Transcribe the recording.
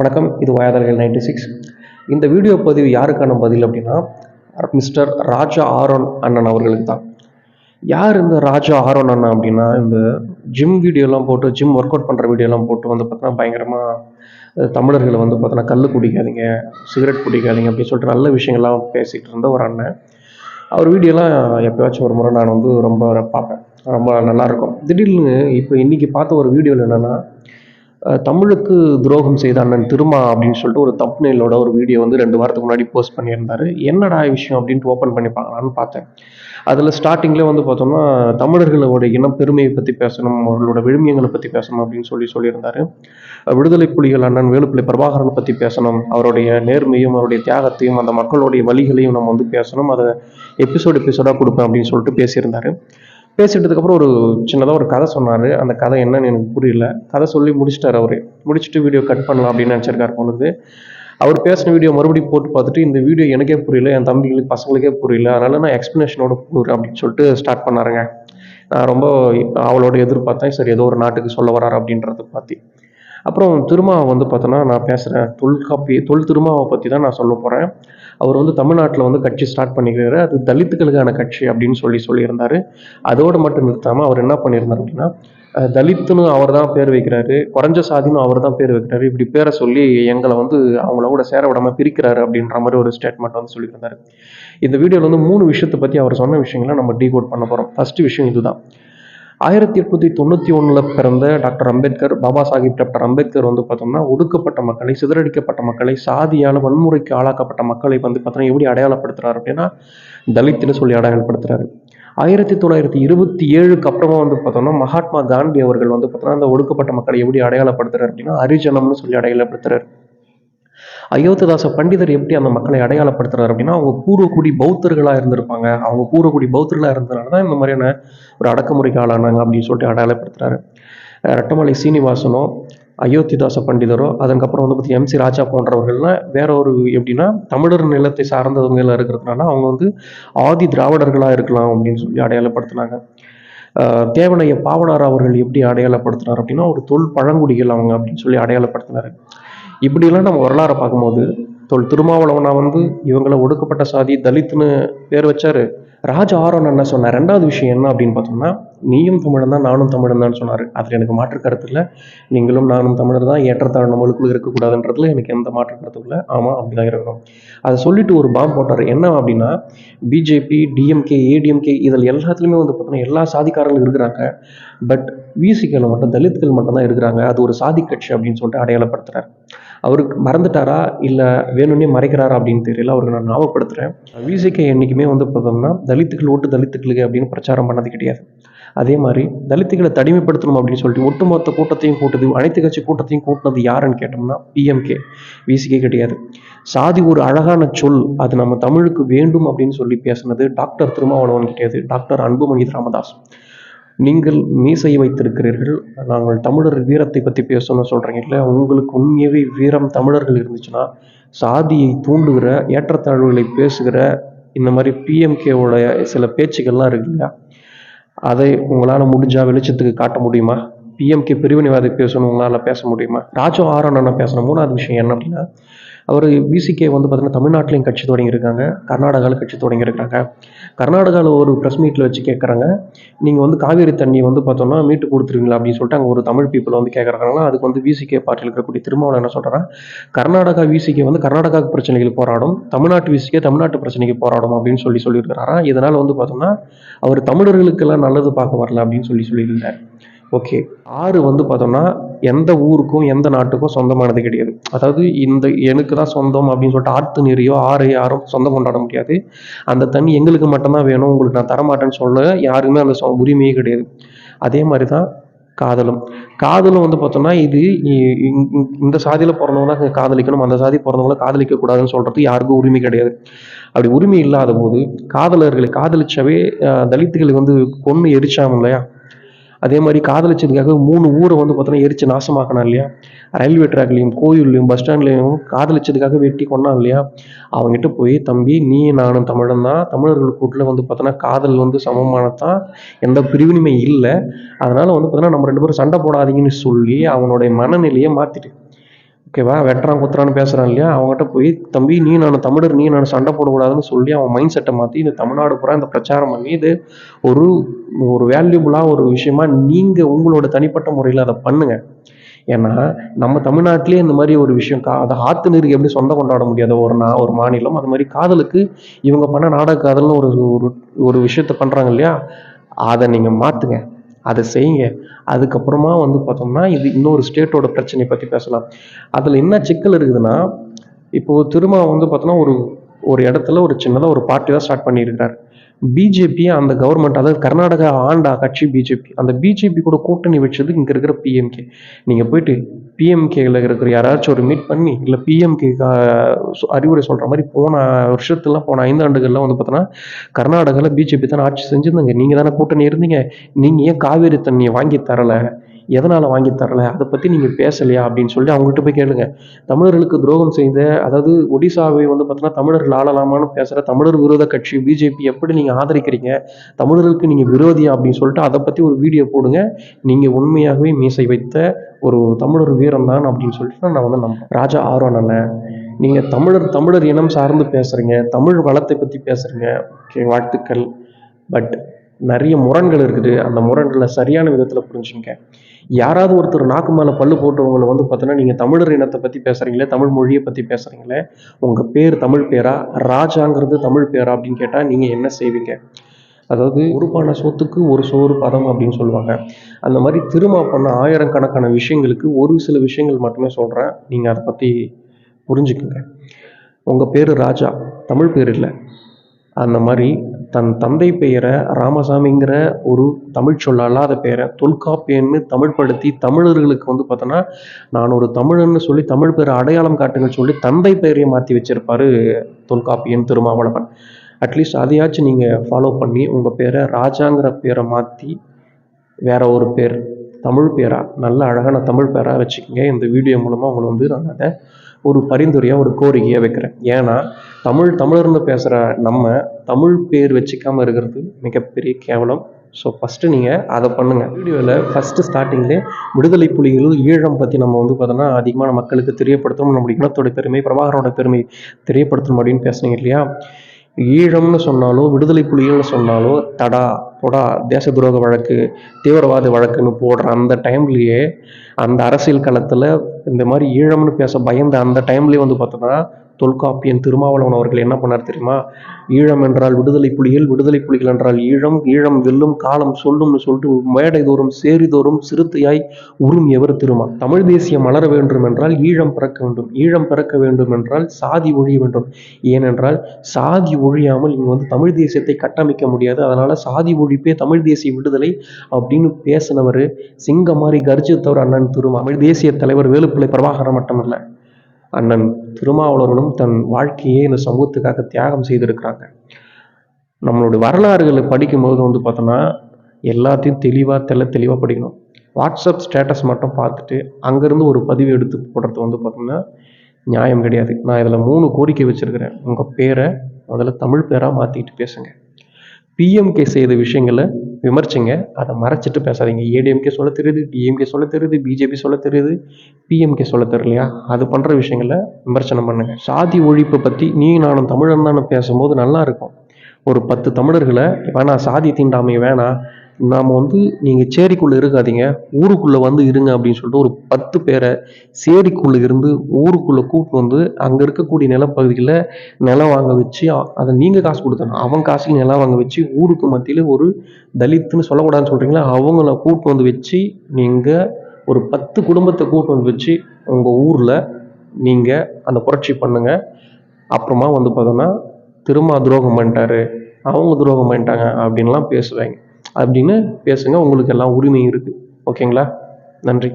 வணக்கம் இது வயாதர்கள் நைன்டி சிக்ஸ். இந்த வீடியோ பதிவு யாருக்கான பதில் அப்படின்னா மிஸ்டர் ராஜா ஆரோன் அண்ணன் அவர்களுக்கு தான். யார் இந்த ராஜா ஆரோன் அண்ணன் அப்படின்னா இந்த ஜிம் வீடியோலாம் போட்டு ஜிம் ஒர்க் அவுட் பண்ணுற வீடியோலாம் போட்டு வந்து பார்த்தோன்னா பயங்கரமாக தமிழர்களை வந்து பார்த்தோன்னா கல் குடிக்காதீங்க சிகரெட் குடிக்காதீங்க அப்படின்னு சொல்லிட்டு நல்ல விஷயங்கள்லாம் பேசிகிட்டு இருந்த ஒரு அண்ணன். அவர் வீடியோலாம் எப்போயாச்சும் ஒரு முறை நான் வந்து ரொம்ப பார்ப்பேன். ரொம்ப நல்லாயிருக்கும் திடீர்னு இப்போ இன்றைக்கி பார்த்த ஒரு வீடியோவில் என்னென்னா தமிழுக்கு துரோகம் செய்த அண்ணன் திருமா அப்படின்னு சொல்லிட்டு ஒரு தப்னெயிலோட ஒரு வீடியோ வந்து ரெண்டு வாரத்துக்கு முன்னாடி போஸ்ட் பண்ணியிருந்தாரு. என்னடா விஷயம் அப்படின்ட்டு ஓப்பன் பண்ணி பார்க்கலான்னு பார்த்தேன். அதில் ஸ்டார்டிங்கில் வந்து பார்த்தோம்னா தமிழர்களோட இனம் பெருமையை பற்றி பேசணும் அவர்களோட விழுமியங்களை பற்றி பேசணும் அப்படின்னு சொல்லி சொல்லியிருந்தாரு. விடுதலை புலிகள் அண்ணன் வேலுப்பிள்ளை பிரபாகரனை பற்றி பேசணும் அவருடைய நேர்மையும் அவருடைய தியாகத்தையும் அந்த மக்களுடைய வழிகளையும் நம்ம வந்து பேசணும் அதை எபிசோடு எபிசோடாக கொடுப்பேன் அப்படின்னு சொல்லிட்டு பேசியிருந்தாரு. பேசிட்டதுக்கப்புறம் ஒரு சின்னதாக ஒரு கதை சொன்னார். அந்த கதை என்னன்னு எனக்கு புரியல. கதை சொல்லி முடிச்சிட்டார் அவர். முடிச்சுட்டு வீடியோ கட் பண்ணலாம் அப்படின்னு நினச்சிருக்காரு பொழுது அவர் பேசின வீடியோ மறுபடியும் போட்டு பார்த்துட்டு இந்த வீடியோ எனக்கே புரியல என் தம்பிகளுக்கு பசங்களுக்கே புரியல. அதனால நான் எக்ஸ்ப்ளனேஷனோட போடுறேன் அப்படின்னு சொல்லிட்டு ஸ்டார்ட் பண்ணாருங்க. நான் ரொம்ப அவளோட எதிர்பார்த்தேன். சரி ஏதோ ஒரு நாட்டுக்கு சொல்ல வராரு அப்படின்றத பற்றி அப்புறம் திருமாவை வந்து பார்த்தோன்னா நான் பேசுகிறேன் தொல்காப்பி தொல் திருமாவை பற்றி தான் நான் சொல்ல போகிறேன் அவர் வந்து தமிழ்நாட்டில் வந்து கட்சி ஸ்டார்ட் பண்ணிக்கிறாரு. அது தலித்துகளுக்கான கட்சி அப்படின்னு சொல்லி சொல்லியிருந்தாரு. அதோடு மட்டும் நிறுத்தாமல் அவர் என்ன பண்ணியிருந்தார் அப்படின்னா தலித்துன்னு அவர் தான் பேர் வைக்கிறாரு. குறைஞ்ச சாதின்னு அவர் தான் பேர் வைக்கிறாரு. இப்படி பேரை சொல்லி எங்களை வந்து அவங்கள கூட சேர விடாமல் பிரிக்கிறாரு அப்படின்ற மாதிரி ஒரு ஸ்டேட்மெண்ட் வந்து சொல்லியிருந்தாரு. இந்த வீடியோவில் வந்து மூணு விஷயத்தை பற்றி அவர் சொன்ன விஷயங்களை நம்ம டீகோட் பண்ண போகிறோம் ஃபர்ஸ்ட் விஷயம் இதுதான். ஆயிரத்தி எட்நூத்தி தொண்ணூற்றி ஒன்றில் பிறந்த டாக்டர் அம்பேத்கர் பாபா சாஹிப் டாக்டர் அம்பேத்கர் வந்து பார்த்தோம்னா ஒடுக்கப்பட்ட மக்களை சிதறடிக்கப்பட்ட மக்களை சாதியால் வன்முறைக்கு ஆளாக்கப்பட்ட மக்களை வந்து பார்த்தோன்னா எப்படி அடையாளப்படுத்துறாரு அப்படின்னா தலித்துன்னு சொல்லி அடையாளப்படுத்துறாரு. ஆயிரத்தி தொள்ளாயிரத்தி இருபத்தி ஏழுக்கு அப்புறமா வந்து பார்த்தோம்னா மகாத்மா காந்தி அவர்கள் வந்து பார்த்தோன்னா அந்த ஒடுக்கப்பட்ட மக்களை எப்படி அடையாளப்படுத்துறாரு அப்படின்னா ஹரிஜனம்னு சொல்லி அடையாளப்படுத்துறாரு. அயோத்திதாச பண்டிதர் எப்படி அந்த மக்களை அடையாளப்படுத்துறாரு அப்படின்னா அவங்க பூர்வக்குடி பௌத்தர்களாக இருந்திருப்பாங்க. அவங்க பூர்வக்குடி பௌத்தர்களாக இருந்ததுனால தான் இந்த மாதிரியான ஒரு அடக்குமுறைக்கு ஆளானாங்க அப்படின்னு சொல்லிட்டு அடையாளப்படுத்துறாரு. அஹ் ரெட்டமலை சீனிவாசனோ அயோத்திதாச பண்டிதரோ அதுக்கப்புறம் வந்து பார்த்திங்கன்னா எம்சி ராஜா போன்றவர்கள்லாம் வேற ஒரு எப்படின்னா தமிழர் நிலத்தை சார்ந்தவங்கள இருக்கிறதுனால அவங்க வந்து ஆதி திராவிடர்களாக இருக்கலாம் அப்படின்னு சொல்லி அடையாளப்படுத்தினாங்க. தேவனைய பாவனார் அவர்கள் எப்படி அடையாளப்படுத்தினார் அப்படின்னா ஒரு தொல் பழங்குடிகள் அவங்க அப்படின்னு சொல்லி அடையாளப்படுத்தினாரு. இப்படிலாம் நம்ம வரலாறை பார்க்கும்போது தொல் திருமாவளவனா வந்து இவங்களை ஒடுக்கப்பட்ட சாதி தலித்துன்னு பேர் வச்சாரு. ராஜ ஆரோன் என்ன சொன்னார். ரெண்டாவது விஷயம் என்ன அப்படின்னு பார்த்தோம்னா நீயும் தமிழன் தான் நானும் தமிழன் தான் சொன்னார். அதில் எனக்கு மாற்று கருத்து இல்லை. நீங்களும் நானும் தமிழர் தான் ஏற்றத்தாழ் நம்மளுக்குள்ள இருக்கக்கூடாதுன்றதுல எனக்கு எந்த மாற்று கருத்தும் இல்லை. ஆமாம் அப்படிதான் இருக்கணும். அதை சொல்லிட்டு ஒரு பாம்பு போட்டார். என்ன அப்படின்னா பிஜேபி டிஎம்கே ஏடிஎம்கே இதில் எல்லாத்துலேயுமே வந்து பார்த்தோன்னா எல்லா சாதிக்காரங்களும் இருக்கிறாங்க. பட் விசிகள் மட்டும் தலித்கள் மட்டும்தான் இருக்கிறாங்க. அது ஒரு சாதி கட்சி அப்படின்னு சொல்லிட்டு அடையாளப்படுத்துறாரு. அவருக்கு மறந்துட்டாரா? இல்லை வேணும்னே மறைக்கிறாரா அப்படின்னு தெரியல. அவருக்கு நான் ஞாபகப்படுத்துகிறேன் விசிகே என்றைக்குமே வந்து பார்த்தோம்னா தலித்துகள் ஓட்டு தலித்துக்களுக்கு அப்படின்னு பிரச்சாரம் பண்ணது கிடையாது. அதே மாதிரி தலித்துகளை தனிமைப்படுத்தணும் அப்படின்னு சொல்லிட்டு ஒட்டுமொத்த கூட்டத்தையும் கூட்டது அனைத்து கட்சி கூட்டத்தையும் கூட்டினது யாருன்னு கேட்டோம்னா பிஎம்கே விசிகே கிடையாது. சாதி ஒரு அழகான சொல். அது நம்ம தமிழுக்கு வேண்டும் அப்படின்னு சொல்லி பேசுனது டாக்டர் திருமாவளவன் கிடையாது டாக்டர் அன்புமணி ராமதாஸ். நீங்கள் மீசை வைத்திருக்கிறீர்கள். நாங்கள் தமிழர் வீரத்தை பற்றி பேசணும்னு சொல்கிறீங்கல்ல உங்களுக்கு உண்மையாகவே வீரம் தமிழர்கள் இருந்துச்சுன்னா சாதியை தூண்டுகிற ஏற்றத்தாழ்வுகளை பேசுகிற இந்த மாதிரி பிஎம்கேவோட சில பேச்சுக்கள்லாம் இருக்கு இல்லையா? அதை உங்களால் முடிஞ்சால் வெளிச்சத்துக்கு காட்ட முடியுமா? பிஎம்கே பிரிவினைவாதி பேசணும் உங்களால் பேச முடியுமா? ராஜோ ஆரோன் என்ன பேசுன மூணாவது விஷயம் என்ன அப்படின்னா அவர் பிசிகே வந்து பார்த்திங்கன்னா தமிழ்நாட்டிலையும் கட்சி தொடங்கியிருக்காங்க. கர்நாடகாவில் கட்சி தொடங்கியிருக்காங்க. கர்நாடகாவில் ஒரு ப்ரெஸ் மீட்டில் வச்சு கேட்குறாங்க நீங்கள் வந்து காவேரி தண்ணி வந்து பார்த்தோம்னா மீட்டு கொடுத்துருவீங்களா அப்படின்னு சொல்லிட்டு அங்கே ஒரு தமிழ் பீப்புள் வந்து கேட்குறாங்கன்னா அதுக்கு வந்து விசிகே பார்ட்டியில் இருக்கக்கூடிய திருமாவளவன் என்ன சொல்கிறாங்க கர்நாடகா விசிகே வந்து கர்நாடகா பிரச்சனைகள் போராடும். தமிழ்நாட்டு விசிகே தமிழ்நாட்டு பிரச்சனைக்கு போராடும் அப்படின்னு சொல்லி சொல்லியிருக்கிறாரா இதனால் வந்து பார்த்தோம்னா அவர் தமிழர்களுக்கெல்லாம் நல்லது பார்க்க வரல அப்படின்னு சொல்லி சொல்லியிருந்தார். ஓகே. ஆறு வந்து பார்த்தோம்னா எந்த ஊருக்கும் எந்த நாட்டுக்கும் சொந்தமானது கிடையாது. அதாவது இந்த எனக்கு தான் சொந்தம் அப்படின்னு சொல்லிட்டு ஆற்று நீரையோ ஆறு யாரும் சொந்தம் கொண்டாட முடியாது. அந்த தண்ணி எங்களுக்கு மட்டும்தான் வேணும். உங்களுக்கு நான் தரமாட்டேன்னு சொல்ல யாருக்குமே அந்த சொ- உரிமையே கிடையாது. அதே மாதிரி தான் காதலும். காதலும் வந்து பார்த்தோம்னா இது இ- இந்த சாதியில் பிறந்தவங்க காதலிக்கணும். அந்த சாதி பிறந்தவங்கள காதலிக்க கூடாதுன்னு சொல்றது யாருக்கும் உரிமை கிடையாது. அப்படி உரிமை இல்லாத போது காதலர்களை காதலிச்சவே தலித்துகளுக்கு வந்து பொண்ணு எரிச்சாங்க இல்லையா? அதே மாதிரி காதலிச்சதுக்காக மூணு ஊரை வந்து பார்த்தோன்னா எரிச்சு நாசமாக்கணும் இல்லையா? ரயில்வே ட்ராக்லையும் கோயில்லையும் பஸ் ஸ்டாண்ட்லையும் காதலிச்சதுக்காக வெட்டி கொண்டான் இல்லையா? அவங்ககிட்ட போய் தம்பி நீ நானும் தமிழன் தான். தமிழர்களுக்குள்ள வந்து பார்த்தோன்னா காதல் வந்து சமமானதான் எந்த பிரிவினையுமே இல்லை. அதனால வந்து பார்த்தோன்னா நம்ம ரெண்டு பேரும் சண்டை போடாதீங்கன்னு சொல்லி அவனுடைய மனநிலையை மாற்றிட்டு ஓகேவா வெட்டுறான் குத்துறான்னு பேசுகிறான் இல்லையா? அவங்ககிட்ட போய் தம்பி நீ நான் தமிழர் நீ நான் சண்டை போடக்கூடாதுன்னு சொல்லி அவன் மைண்ட் செட்டை மாற்றி இந்த தமிழ்நாடு பூரா இந்த பிரச்சாரம் பண்ணி இது ஒரு ஒரு வேல்யூபுளாக ஒரு விஷயமா நீங்கள் உங்களோட தனிப்பட்ட முறையில் அதை பண்ணுங்கள் ஏன்னா நம்ம தமிழ்நாட்டிலே இந்த மாதிரி ஒரு விஷயம் கா அதை ஆத்து நீருக்கு எப்படி சொந்தம் கொண்டாட முடியாத? ஒரு நா ஒரு மாநிலம் அது மாதிரி காதலுக்கு இவங்க பண்ண நாடக காதல்னு ஒரு ஒரு ஒரு விஷயத்த பண்ணுறாங்க இல்லையா? அதை நீங்கள் மாற்றுங்க அதை செய்யுங்க. அதுக்கப்புறமா வந்து பார்த்தோம்னா இது இன்னொரு ஸ்டேட்டோட பிரச்சனையை பற்றி பேசலாம். அதில் என்ன சிக்கல் இருக்குதுன்னா இப்போது திரும்ப வந்து பார்த்தோன்னா ஒரு ஒரு இடத்துல ஒரு சின்னதாக ஒரு பார்ட்டி தான் ஸ்டார்ட் பண்ணியிருக்கிறார். பிஜேபி அந்த கவர்மெண்ட் அதாவது கர்நாடகா ஆண்டா கட்சி பிஜேபி அந்த பிஜேபி கூட கூட்டணி வச்சது இங்கே இருக்கிற பிஎம்கே நீங்கள் போயிட்டு பிஎம்கேல இருக்கிற யாராச்சும் ஒரு மீட் பண்ணி இல்லை பிஎம்கே அறிவுரை சொல்கிற மாதிரி போன வருஷத்துலாம் போன ஐந்து ஆண்டுகள்லாம் வந்து பார்த்தோன்னா கர்நாடகாவில் பிஜேபி தானே ஆட்சி செஞ்சுருந்தாங்க. நீங்கள் தானே கூட்டணி இருந்தீங்க. நீங்கள் ஏன் காவேரி தண்ணியை வாங்கி தரலை? எதனால் வாங்கி தரல? அதை பற்றி நீங்கள் பேசலையா? அப்படின்னு சொல்லி அவங்கள்ட்ட போய் கேளுங்க. தமிழர்களுக்கு துரோகம் செய்த அதாவது ஒடிசாவை வந்து பார்த்தீங்கன்னா தமிழர்கள் ஆளலாமான்னு பேசுகிற தமிழர் விரோத கட்சி பிஜேபி எப்படி நீங்கள் ஆதரிக்கிறீங்க? தமிழர்களுக்கு நீங்கள் விரோதியா? அப்படின்னு சொல்லிட்டு அதை பற்றி ஒரு வீடியோ போடுங்க. நீங்கள் உண்மையாகவே மீசை வைத்த ஒரு தமிழர் வீரம் தான் அப்படின்னு சொல்லிட்டு நான் வந்து நம்ப ராஜா ஆர்வன் அண்ணன் நீங்கள் தமிழர் தமிழர் இனம் சார்ந்து பேசுகிறீங்க தமிழ் வளத்தை பற்றி பேசுகிறீங்க ஓகே வாழ்த்துக்கள். பட் நிறைய முரண்கள் இருக்குது. அந்த முரண்களை சரியான விதத்தில் புரிஞ்சுங்க. யாராவது ஒருத்தர் நாக்கு மேலே பல்லு போட்டவங்களை வந்து பார்த்தோன்னா நீங்கள் தமிழர் இனத்தை பற்றி பேசுகிறீங்களே தமிழ் மொழியை பற்றி பேசுகிறீங்களே உங்கள் பேர் தமிழ் பேரா ராஜாங்கிறது தமிழ் பேரா அப்படின்னு கேட்டால் நீங்கள் என்ன செய்வீங்க? அதாவது உருப்பான சொத்துக்கு ஒரு சோறு பதம் அப்படின்னு சொல்லுவாங்க. அந்த மாதிரி திருமா பண்ண ஆயிரக்கணக்கான விஷயங்களுக்கு ஒரு சில விஷயங்கள் மட்டுமே சொல்கிறேன் நீங்கள் அதை பற்றி புரிஞ்சுக்குங்க. உங்கள் பேர் ராஜா தமிழ் பேர் இல்லை. அந்த மாதிரி தன் தந்தை பெயரை ராமசாமிங்கிற ஒரு தமிழ் சொல் அல்லாத பெயரை தொல்காப்பியன்னு தமிழ்படுத்தி தமிழர்களுக்கு வந்து பார்த்தோன்னா நான் ஒரு தமிழன்னு சொல்லி தமிழ் பேரை அடையாளம் காட்டுங்கன்னு சொல்லி தந்தை பெயரையை மாற்றி வச்சிருப்பாரு தொல்காப்பியன் திருமாவளவன். அட்லீஸ்ட் அதையாச்சும் நீங்கள் ஃபாலோ பண்ணி உங்கள் பேரை ராஜாங்கிற பேரை மாற்றி வேற ஒரு பேர் தமிழ் பேராக நல்ல அழகான தமிழ் பேராக வச்சுக்கோங்க. இந்த வீடியோ மூலமாக உங்களை வந்து நான் அதை ஒரு பரிந்துரையாக ஒரு கோரிக்கையாக வைக்கிறேன். ஏன்னா தமிழ் தமிழர்னு பேசுகிற நம்ம தமிழ் பேர் வச்சுக்காமல் இருக்கிறது மிகப்பெரிய கேவலம். ஸோ ஃபஸ்ட்டு நீங்கள் அதை பண்ணுங்கள் வீடியோவில் ஃபஸ்ட்டு ஸ்டார்டிங்லேயே விடுதலை புலிகள் ஈழம் பற்றி நம்ம வந்து பார்த்தோன்னா அதிகமான மக்களுக்கு தெரியப்படுத்தணும் நம்முடைய இனத்தோட பெருமை பிரபாகரோட பெருமை தெரியப்படுத்தணும் அப்படின்னு பேசுனீங்க இல்லையா? ஈழம்னு சொன்னாலோ விடுதலை புலிகள்னு சொன்னாலோ தடா பொடா தேச துரோக வழக்கு தீவிரவாத வழக்குன்னு போடுற அந்த டைம்லேயே அந்த அரசியல் களத்தில் இந்த மாதிரி ஈழம்னு பேச பயந்த அந்த டைம்லேயே வந்து பார்த்தோன்னா தொல்காப்பியன் திருமாவளவன் அவர்கள் என்ன பண்ணார் தெரியுமா? ஈழம் என்றால் விடுதலை புலிகள் விடுதலை புலிகள் என்றால் ஈழம் ஈழம் வெல்லும் காலம் சொல்லும்னு சொல்லிட்டு மேடை தோறும் சேரி தோறும் சிறுத்தையாய் உருமியவர் திருமா தமிழ் தேசியம் மலர வேண்டும் என்றால் ஈழம் பிறக்க வேண்டும். ஈழம் பிறக்க வேண்டும் என்றால் சாதி ஒழிய வேண்டும். ஏனென்றால் சாதி ஒழியாமல் இங்கே வந்து தமிழ் தேசியத்தை கட்டமைக்க முடியாது. அதனால சாதி ஒழிப்பே தமிழ் தேசிய விடுதலை அப்படின்னு பேசினவர் சிங்க மாதிரி கர்ஜித்தவர் அண்ணன் திருமா தமிழ் தேசிய தலைவர் வேலுப்பிள்ளை பிரபாகரன் இல்லை அண்ணன் திருமாவளவனும் தன் வாழ்க்கையே இந்த சமூகத்துக்காக தியாகம் செய்திருக்கிறாங்க. நம்மளுடைய வரலாறுகளை படிக்கும்போது வந்து பார்த்தோன்னா எல்லாத்தையும் தெளிவாக தெல்ல தெளிவாக படிக்கணும். வாட்ஸ்அப் ஸ்டேட்டஸ் மட்டும் பார்த்துட்டு அங்கேருந்து ஒரு பதிவு எடுத்து போடுறது வந்து பார்த்தோம்னா நியாயம் கிடையாது. நான் இதில் மூணு கோரிக்கை வச்சுருக்கிறேன். உங்கள் பேரை முதல்ல தமிழ் பேராக மாற்றிட்டு பேசுங்க. பிஎம்கே செய்த விஷயங்களை விமர்சிங்க. அதை மறைச்சிட்டு பேசாதீங்க. ஏடிஎம்கே சொல்ல தெரியுது டிஎம்கே சொல்ல தெரியுது பிஜேபி சொல்ல தெரியுது பிஎம்கே சொல்ல தெரியலையா? அது பண்ணுற விஷயங்களை விமர்சனம் பண்ணுங்க. சாதி ஒழிப்பை பற்றி நீ நானும் தமிழன் தானே பேசும்போது நல்லா இருக்கும். ஒரு பத்து தமிழர்களை வேணாம் சாதி தீண்டாமை வேணாம். நாம் வந்து நீங்கள் சேரிக்குள்ளே இருக்காதீங்க. ஊருக்குள்ளே வந்து இருங்க அப்படின்னு சொல்லிட்டு ஒரு பத்து பேரை சேரிக்குள்ளே இருந்து ஊருக்குள்ளே கூப்பிட்டு வந்து அங்கே இருக்கக்கூடிய நிலப்பகுதியில் நிலம் வாங்க வச்சு அதை நீங்கள் காசு கொடுத்தணும். அவன் காசுக்கு நிலம் வாங்க வச்சு ஊருக்கு மத்தியில் ஒரு தலித்துன்னு சொல்லக்கூடாதுன்னு சொல்கிறீங்களா அவங்கள கூப்பிட்டு வந்து வச்சு நீங்கள் ஒரு பத்து குடும்பத்தை கூப்பிட்டு வந்து வச்சு உங்கள் ஊரில் நீங்கள் அந்த புரட்சி பண்ணுங்க. அப்புறமா வந்து பார்த்தோன்னா திரும்ப துரோகம் பண்ணிட்டாரு. அவங்க துரோகம் பண்ணிட்டாங்க அப்படின்லாம் பேசுவாங்க. அப்படின்னு பேசுங்க. உங்களுக்கு எல்லாம் உரிமை இருக்குது ஓகேங்களா? நன்றி.